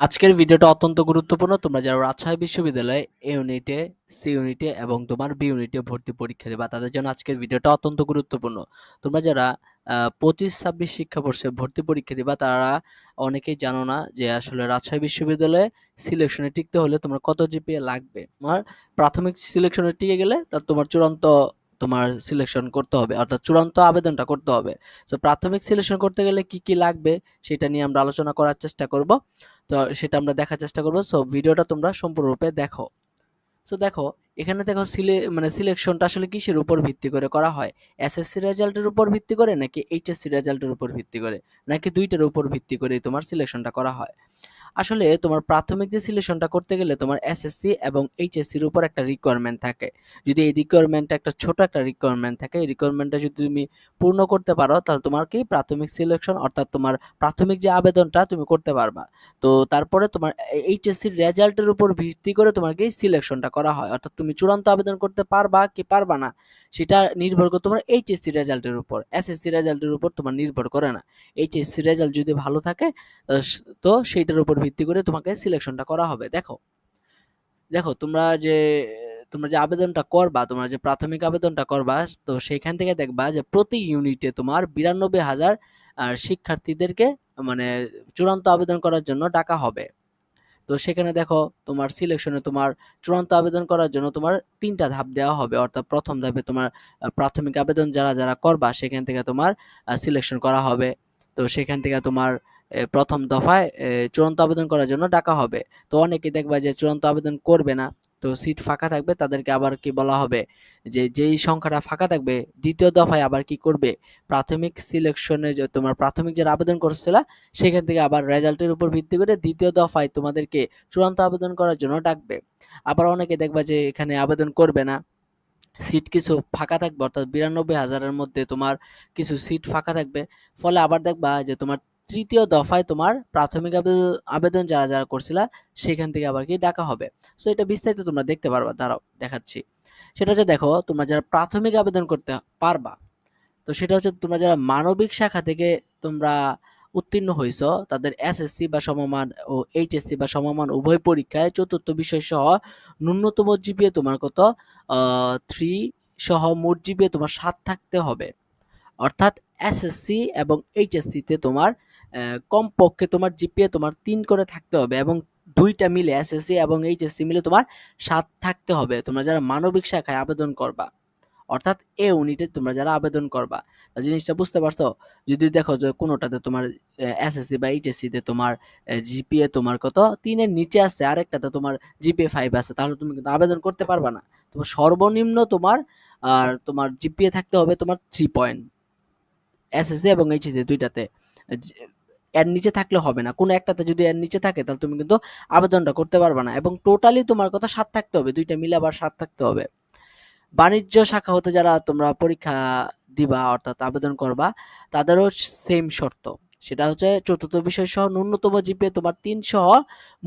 আজকের ভিডিওটা অত্যন্ত গুরুত্বপূর্ণ। তোমরা যারা রাজশাহী বিশ্ববিদ্যালয়ে এ ইউনিটে সি ইউনিটে এবং তোমার বি ইউনিটে ভর্তি পরীক্ষা দেবা, তাদের জন্য আজকের ভিডিওটা অত্যন্ত গুরুত্বপূর্ণ। তোমরা যারা পঁচিশ, ছাব্বিশ শিক্ষাবর্ষে ভর্তি পরীক্ষা দিবা, তারা অনেকেই জানো না যে আসলে রাজশাহী বিশ্ববিদ্যালয়ে সিলেকশনে টিকতে হলে তোমার কত জিপিএ লাগবে। তোমার প্রাথমিক সিলেকশনে টিকে গেলে তার তোমার চূড়ান্ত তোমার সিলেকশন করতে হবে, অর্থাৎ চূড়ান্ত আবেদনটা করতে হবে। তো প্রাথমিক সিলেকশন করতে গেলে কি কি লাগবে সেটা নিয়ে আমরা আলোচনা করার চেষ্টা করব। তো সেটা আমরা দেখার চেষ্টা করব। সো ভিডিওটা তোমরা সম্পূর্ণরূপে দেখো। সো দেখো, এখানে দেখো সিলে মানে সিলেকশনটা আসলে কিসের উপর ভিত্তি করে করা হয়? এসএসসি রেজাল্টের উপর ভিত্তি করে নাকি এইচএসসি রেজাল্টের উপর ভিত্তি করে? নাকি দুইটার উপর ভিত্তি করে তোমার সিলেকশনটা করা হয়? আসলে তোমার প্রাথমিক যে সিলেকশনটা করতে গেলে তোমার এসএসসি এবং এইচএসসির উপর একটা রিকোয়ারমেন্ট থাকে। যদি এই রিকোয়ারমেন্টটা একটা ছোট একটা রিকোয়ারমেন্ট থাকে, এই রিকোয়ারমেন্টটা যদি তুমি পূর্ণ করতে পারো, তাহলে তোমার কি প্রাথমিক সিলেকশন অর্থাৎ তোমার প্রাথমিক যে আবেদনটা তুমি করতে পারবা। তো তারপরে তোমার এইচএসসির রেজাল্টের উপর ভিত্তি করে তোমার কি সিলেকশনটা করা হয়। অর্থাৎ তুমি চূড়ান্ত আবেদন করতে পারবা কি পারবা না, সেটা নির্ভর করে তোমার এইচএসসি রেজাল্টের উপর। এসএসসি রেজাল্টের উপর তোমার নির্ভর করে না। এইচএসসি রেজাল্ট যদি ভালো থাকে তো সেইটার উপর ভিত্তি করে তোমাকে সিলেকশনটা করা হবে। দেখো দেখো, তোমরা যে তোমরা যে আবেদনটা করবা, তোমরা যে প্রাথমিক আবেদনটা করবা, তো সেইখান থেকে দেখবা যে প্রতি ইউনিটে তোমার বিরানব্বই হাজার আর শিক্ষার্থীদেরকে মানে চূড়ান্ত আবেদন করার জন্য ডাকা হবে। তো সেখানে দেখো, তোমার সিলেকশনে তোমার চূড়ান্ত আবেদন করার জন্য তোমার তিনটা ধাপ দেওয়া হবে। অর্থাৎ প্রথম ধাপে তোমার প্রাথমিক আবেদন যারা যারা করবা, সেখান থেকে তোমার সিলেকশন করা হবে। তো সেখান থেকে তোমার প্রথম দফায় চূড়ান্ত আবেদন করার জন্য ডাকা হবে। তো অনেকে দেখবা যে চূড়ান্ত আবেদন করবে না। তো সিট ফাঁকা থাকবে, তাদেরকে আবার কি বলা হবে? যে যেই সংখ্যাটা ফাঁকা থাকবে, দ্বিতীয় দফায় আবার কি করবে? প্রাথমিক সিলেকশনে যে তোমার প্রাথমিক যারা আবেদন করছিল, সেখান থেকে আবার রেজাল্টের উপর ভিত্তি করে দ্বিতীয় দফায় তোমাদেরকে চূড়ান্ত আবেদন করার জন্য ডাকবে। আবার অনেকে দেখবা যে এখানে আবেদন করবে না। সিট কিছু ফাঁকা থাকবে, অর্থাৎ বিরানব্বই হাজারের মধ্যে তোমার কিছু সিট ফাঁকা থাকবে। ফলে আবার দেখবা যে তোমার তৃতীয় দফায় তোমার প্রাথমিক আবেদন যারা যারা করছিলা, সেখান থেকে আবার কি ডাকা হবে। সো এটা বিস্তারিত তোমরা দেখতে পারবা, দাঁড়াও, দেখাচ্ছি। সেটা হচ্ছে দেখো, তোমরা যারা প্রাথমিক আবেদন করতে পারবা, তো সেটা হচ্ছে তোমরা যারা মানবিক শাখা থেকে তোমরা উত্তীর্ণ হয়েছ তাদের এসএসসি বা সমমান ও এইচএসসি বা সমমান উভয় পরীক্ষায় চতুর্থ বিষয় সহ ন্যূনতম জিপিএ তোমার কত? থ্রি সহ মোট জিপিএ তোমার সাত থাকতে হবে। অর্থাৎ এসএসসি এবং এইচএসসিতে তোমার কমপক্ষে তোমার জিপিএ তোমার তিন করে থাকতে হবে এবং দুইটা মিলে এসএসসি এবং এইচএসসি মিলে তোমার সাত থাকতে হবে। তোমরা যারা মানবিক শাখায় আবেদন করবা, অর্থাৎ এ ইউনিটে তোমরা যারা আবেদন করবা জিনিসটা বুঝতে পারছ? যদি দেখো যে কোনোটাতে তোমার এসএসসি বা এইচএসসিতে তোমার জিপিএ তোমার কত? তিনের নিচে আছে, আরেকটাতে তোমার জিপিএ ফাইভ আছে, তাহলে তুমি কিন্তু আবেদন করতে পারবা না। তোমার সর্বনিম্ন তোমার, আর তোমার জিপিএ থাকতে হবে তোমার থ্রি পয়েন্ট এসএসসি এবং এইচএসসি দুইটাতে। এর নিচে থাকলে হবে না। কোনো একটাতে যদি এর নিচে থাকে, তাহলে তুমি কিন্তু আবেদনটা করতে পারবে না। এবং টোটালি তোমার কথা সাত থাকতে হবে, দুইটা মিলে আবার সাত থাকতে হবে। বাণিজ্য শাখা হতে যারা তোমরা পরীক্ষা দিবা, অর্থাৎ আবেদন করবা, তাদেরও সেম শর্ত। সেটা হচ্ছে চতুর্থ বিষয় সহ ন্যূনতম জিপে তোমার তিন সহ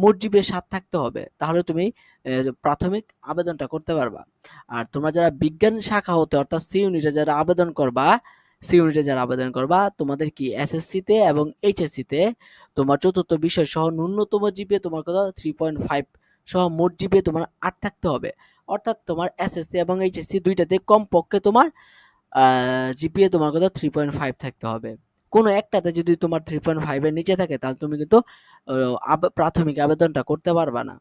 মোট জিপে সাত থাকতে হবে। তাহলে তুমি প্রাথমিক আবেদনটা করতে পারবা। আর তোমরা যারা বিজ্ঞান শাখা হতে, অর্থাৎ সি ইউনিটে যারা আবেদন করবা সি ইউনিটে যারা আবেদন করবা, তোমাদের কি এসএসসিতে এবং এইচএসসিতে তোমার চতুর্থ বিষয় সহ ন্যূনতম জিপে তোমার কত? থ্রি পয়েন্ট ফাইভ সহ মোট জিপে তোমার আট থাকতে হবে। অর্থাৎ তোমার এসএসসি এবং এইচএসসি দুইটাতে কমপক্ষে তোমার জিপিএ তোমার কত? থ্রি পয়েন্ট ফাইভ থাকতে হবে। কোনো একটাতে যদি তোমার থ্রি পয়েন্ট ফাইভের নিচে থাকে, তাহলে তুমি কিন্তু প্রাথমিক আবেদনটা করতে পারবা না।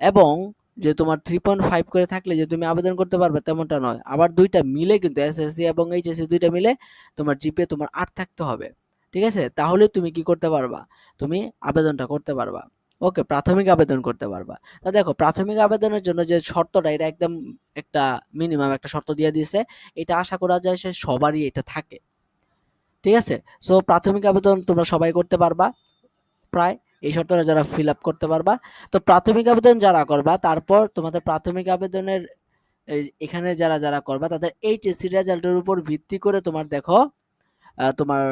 এবং যে তোমার থ্রি পয়েন্ট ফাইভ করে থাকলে যে তুমি আবেদন করতে পারবে তেমনটা নয়। আবার দুইটা মিলে কিন্তু এসএসসি এবং এইচএসসি দুইটা মিলে তোমার জিপিএ তোমার আট থাকতে হবে। ঠিক আছে? তাহলে তুমি কি করতে পারবা? তুমি আবেদনটা করতে পারবা। ওকে, প্রাথমিক আবেদন করতে পারবা। তা দেখো, প্রাথমিক আবেদনের জন্য যে শর্তটা, এটা একদম একটা মিনিমাম একটা শর্ত দিয়ে দিয়েছে। এটা আশা করা যায় সে সবারই এটা থাকে। ঠিক আছে? সো প্রাথমিক আবেদন তোমরা সবাই করতে পারবা। প্রায় এই শর্তটা যারা ফিল আপ করতে পারবা। তো প্রাথমিক আবেদন যারা করবা, তারপর তোমাদের প্রাথমিক আবেদনের এখানে যারা যারা করবা, তাদের এইচএসসি রেজাল্টের উপর ভিত্তি করে তোমার দেখো তোমার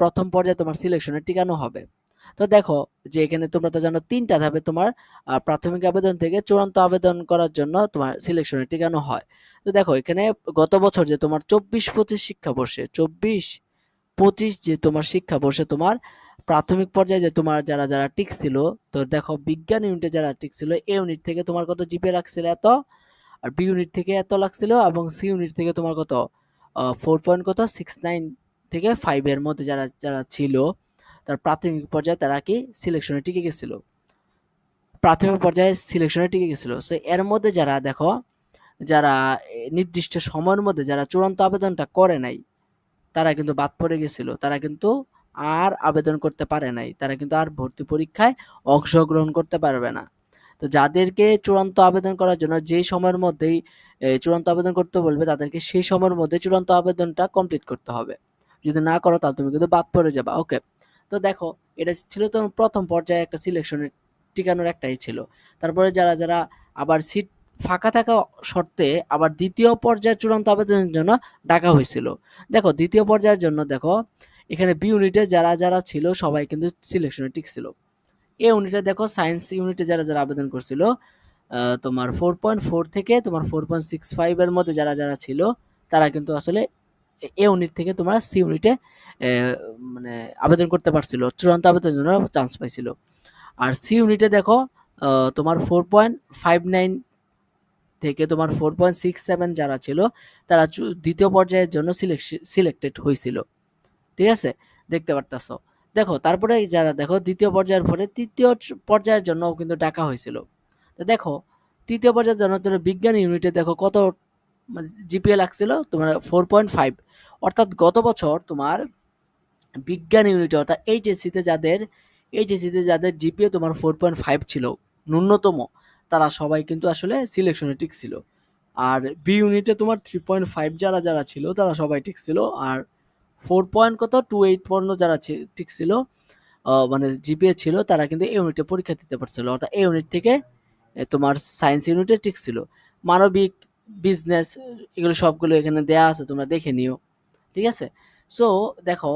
প্রথম পর্যায়ে তোমার সিলেকশনে টিকানো হবে। তো দেখো যে এখানে তোমরা তো জানো তিনটা ধাপে তোমার প্রাথমিক আবেদন থেকে চূড়ান্ত আবেদন করার জন্য তোমার সিলেকশনে টিকানো হয়। তো দেখো এখানে গত বছর যে তোমার চব্বিশ পঁচিশ শিক্ষাবর্ষে, চব্বিশ পঁচিশ যে তোমার শিক্ষাবর্ষে তোমার প্রাথমিক পর্যায়ে যে তোমার যারা যারা টিকছিল তো দেখো বিজ্ঞান ইউনিটে যারা টিকছিল এ ইউনিট থেকে তোমার কত জিপে রাখছিল এত, আর বি ইউনিট থেকে এত লাগছিল, এবং সি ইউনিট থেকে তোমার কত ফোর পয়েন্ট কত সিক্স নাইন থেকে ফাইভের মধ্যে যারা যারা ছিল, তার প্রাথমিক পর্যায়ে তারা কি সিলেকশনে টিকে গেছিল। প্রাথমিক পর্যায়ে সিলেকশনে টিকে গেছিল। সো এর মধ্যে যারা দেখো, যারা নির্দিষ্ট সময়ের মধ্যে যারা চূড়ান্ত আবেদনটা করে নাই, তারা কিন্তু বাদ পড়ে গেছিল। তারা কিন্তু আর আবেদন করতে পারে নাই। তারা কিন্তু আর ভর্তি পরীক্ষায় অংশগ্রহণ করতে পারবে না। তো যাদেরকে চূড়ান্ত আবেদন করার জন্য যে সময়ের মধ্যেই চূড়ান্ত আবেদন করতে বলবে, তাদেরকে সেই সময়ের মধ্যে চূড়ান্ত আবেদনটা কমপ্লিট করতে হবে। যদি না করো, তাহলে তুমি কিন্তু বাদ পড়ে যাবা। ওকে তো দেখো, এটা ছিল তো প্রথম পর্যায়ে একটা সিলেকশনের টিকানোর একটাই ছিল। তারপরে যারা যারা আবার সিট ফাঁকা থাকা শর্তে আবার দ্বিতীয় পর্যায়ের চূড়ান্ত আবেদনের জন্য ডাকা হয়েছিল। দেখো, দ্বিতীয় পর্যায়ের জন্য দেখো এখানে বি ইউনিটে যারা যারা ছিল, সবাই কিন্তু সিলেকশনে টিকছিল এ ইউনিটে দেখো সায়েন্স ইউনিটে যারা যারা আবেদন করছিল তোমার ফোর পয়েন্ট ফোর থেকে তোমার ফোর পয়েন্ট সিক্স ফাইভের মধ্যে যারা যারা ছিল, তারা কিন্তু আসলে এ ইউনিট থেকে তোমার সি ইউনিটে মানে আবেদন করতে পারছিল, চূড়ান্ত আবেদনের জন্য চান্স পাইছিল। আর সি ইউনিটে দেখো তোমার ফোর পয়েন্ট ফাইভ নাইন থেকে তোমার ফোর পয়েন্ট সিক্স সেভেন যারা ছিল, তারা দ্বিতীয় পর্যায়ের জন্য সিলেক্টেড হয়েছিল ঠিক আছে? দেখতে পারতাছ। দেখো, তারপরে যারা দেখো, দ্বিতীয় পর্যায়ের পরে তৃতীয় পর্যায়ের জন্য কিন্তু ডাকা হয়েছিল। তো দেখো, তৃতীয় পর্যায়ের জন্য তোমার বিজ্ঞান ইউনিটে দেখো কত জিপিএ লাগছিল? তোমার ফোর পয়েন্ট ফাইভ অর্থাৎ গত বছর তোমার বিজ্ঞান ইউনিটে অর্থাৎ এইচএসসিতে যাদের এইচএসসিতে যাদের জিপিএ তোমার ফোর পয়েন্ট ফাইভ ছিল, ন্যূনতম, তারা সবাই কিন্তু আসলে সিলেকশনে টিকছিল আর বি ইউনিটে তোমার থ্রি পয়েন্ট ফাইভ যারা যারা ছিল, তারা সবাই টিকছিল আর ফোর পয়েন্ট কত? টু এইট পর্যন্ত যারা ছি- টিকছিল আহ, মানে জিপিএ ছিল তারা কিন্তু এই ইউনিটে পরীক্ষা দিতে পারছিল। অর্থাৎ এই ইউনিট থেকে তোমার সায়েন্স ইউনিটে ঠিক ছিল। মানবিক বিজনেস এগুলো সবগুলো এখানে দেয়া আছে তোমরা দেখে নিও। ঠিক আছে? সো দেখো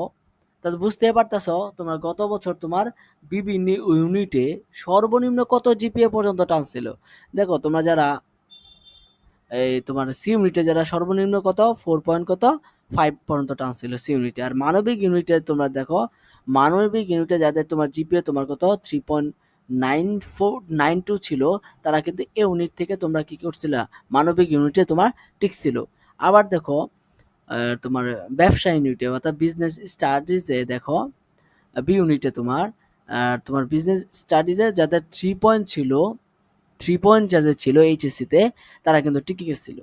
তা বুঝতে পারতেছ তোমার গত বছর তোমার বিভিন্ন ইউনিটে সর্বনিম্ন কত জিপিএ পর্যন্ত টানছিল দেখো তোমরা যারা এই তোমার সি ইউনিটে যারা সর্বনিম্ন কত? ফোর পয়েন্ট কত? ফাইভ পর্যন্ত টানছিল সি ইউনিটে আর মানবিক ইউনিটে তোমরা দেখো, মানবিক ইউনিটে যাদের তোমার জিপিএ তোমার কত? Three point nine four nine two ছিল, তারা কিন্তু এ ইউনিট থেকে তোমরা কি করছিল? মানবিক ইউনিটে তোমার টিকছিল আবার দেখো তোমার ব্যবসা ইউনিটে অর্থাৎ বিজনেস স্টাডিজে দেখো বি ইউনিটে তোমার তোমার বিজনেস স্টাডিজে যাদের থ্রি পয়েন্ট ছিল থ্রি পয়েন্ট যাদের ছিল এইচএসসিতে তারা কিন্তু টিকে গেছিল।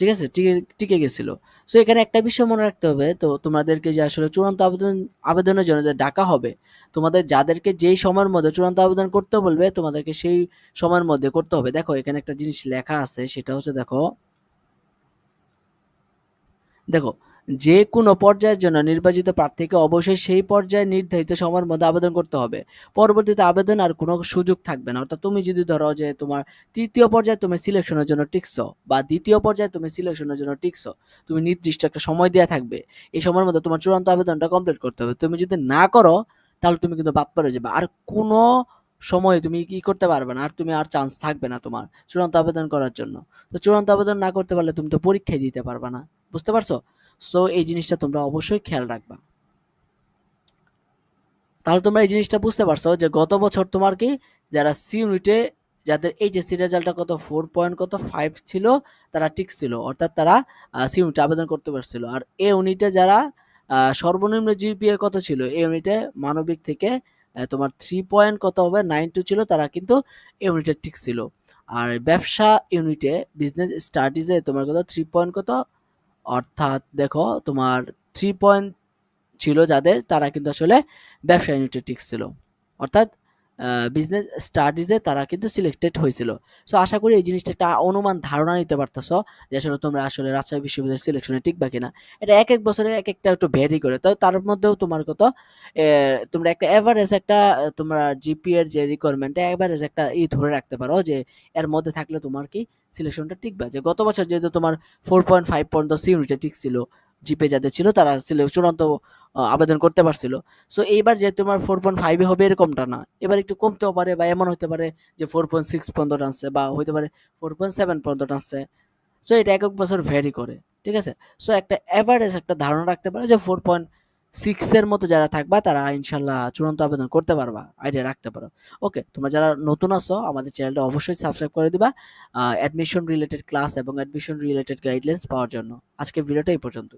ঠিক আছে? টিকে টিকে গেছিল। সো এখানে একটা বিষয় মনে রাখতে হবে, তো তোমাদেরকে যে আসলে চূড়ান্ত আবেদন, আবেদনের জন্য যে ডাকা হবে, তোমাদের যাদেরকে যেই সময়ের মধ্যে চূড়ান্ত আবেদন করতে বলবে, তোমাদেরকে সেই সময়ের মধ্যে করতে হবে। দেখো, এখানে একটা জিনিস লেখা আছে, সেটা হচ্ছে দেখো দেখো যে কোনো পর্যায়ের জন্য নির্বাচিত প্রার্থীকে অবশ্যই সেই পর্যায়ে নির্ধারিত সময়ের মধ্যে আবেদন করতে হবে। পরবর্তীতে আবেদন আর কোনো সুযোগ থাকবে না। অর্থাৎ তুমি যদি ধরো যে তোমার তৃতীয় পর্যায়ে তুমি সিলেকশনের জন্য টিকছো বা দ্বিতীয় পর্যায়ে তুমি সিলেকশনের জন্য টিকছো, তুমি নির্দিষ্ট একটা সময় দেওয়া থাকবে। এই সময়ের মধ্যে তোমার চূড়ান্ত আবেদনটা কমপ্লিট করতে হবে। তুমি যদি না করো, তাহলে তুমি কিন্তু বাদ পড়ে যাবে। আর কোনো সময় তুমি কি করতে পারবে না। আর তুমি আর চান্স থাকবে না তোমার চূড়ান্ত আবেদন করার জন্য। তো চূড়ান্ত আবেদন না করতে পারলে তুমি তো পরীক্ষায় দিতে পারবে না। বুঝতে পারছ? সো এই জিনিসটা তোমরা অবশ্যই খেয়াল রাখবা। তাহলে তোমরা এই জিনিসটা বুঝতে পারছ যে গত বছর তোমার কি, যারা সি ইউনিটে যাদের এইচএসসি রেজাল্টটা কত ফোর পয়েন্ট কত ফাইভ ছিল, তারা ঠিক ছিল। অর্থাৎ তারা সি ইউনিটে আবেদন করতে পারছিল। আর এ ইউনিটে যারা সর্বনিম্ন জিপিএ কত ছিল? এ ইউনিটে মানবিক থেকে তোমার থ্রি পয়েন্ট কত হবে নাইন টু ছিল, তারা কিন্তু এ ইউনিটে ঠিক ছিল। আর ব্যবসা ইউনিটে বিজনেস স্টাডিজে তোমার কত থ্রি পয়েন্ট কত অর্থাৎ দেখো তোমার থ্রি পয়েন্ট ছিল যাদের তারা কিন্তু আসলে ব্যবসা ইউনিটে টিকছিল অর্থাৎ বিজনেস স্টাডিজে তারা কিন্তু সিলেক্টেড হয়েছিল। সো আশা করি এই জিনিসটা একটা অনুমান, ধারণা নিতে পারতেছো যে আসলে তোমরা আসলে রাজশাহী বিশ্ববিদ্যালয়ের সিলেকশনে টিকবা কিনা। এটা এক এক বছরে এক একটা একটু ভ্যারি করে। তো তার মধ্যেও তোমার কত তোমরা একটা এভারেজ একটা, তোমরা জিপি এর যে রিকোয়ারমেন্ট এভারেজ একটা ই ধরে রাখতে পারো যে এর মধ্যে থাকলে তোমার কি সিলেকশনটা টিকবে। যে গত বছর যেহেতু তোমার ফোর পয়েন্ট ফাইভ পর্যন্ত সি ইউনিটে টিকছিল জিপে যাদের ছিল তারা চূড়ান্ত আবেদন করতে পারছিল। সো এইবার যে তোমার ফোর পয়েন্ট ফাইভে হবে, এরকমটা না। এবার একটু কমতেও পারে বা এমন হতে পারে যে ফোর পয়েন্ট সিক্স পর্যন্ত টানছে বা হতে পারে ফোর পয়েন্ট সেভেন পর্যন্ত টানছে। সো এটা এক এক বছর ভ্যারি করে, ঠিক আছে? সো একটা অ্যাভারেজ একটা ধারণা রাখতে পারে যে ফোর পয়েন্ট সিক্সের মতো যারা থাকবা, তারা ইনশাল্লাহ চূড়ান্ত আবেদন করতে পারবা আইডিয়া রাখতে পারো। ওকে তোমরা যারা নতুন আছো, আমাদের চ্যানেলটা অবশ্যই সাবস্ক্রাইব করে দিবা অ্যাডমিশন রিলেটেড ক্লাস এবং অ্যাডমিশন রিলেটেড গাইডলাইন্স পাওয়ার জন্য। আজকে ভিডিওটা এই পর্যন্ত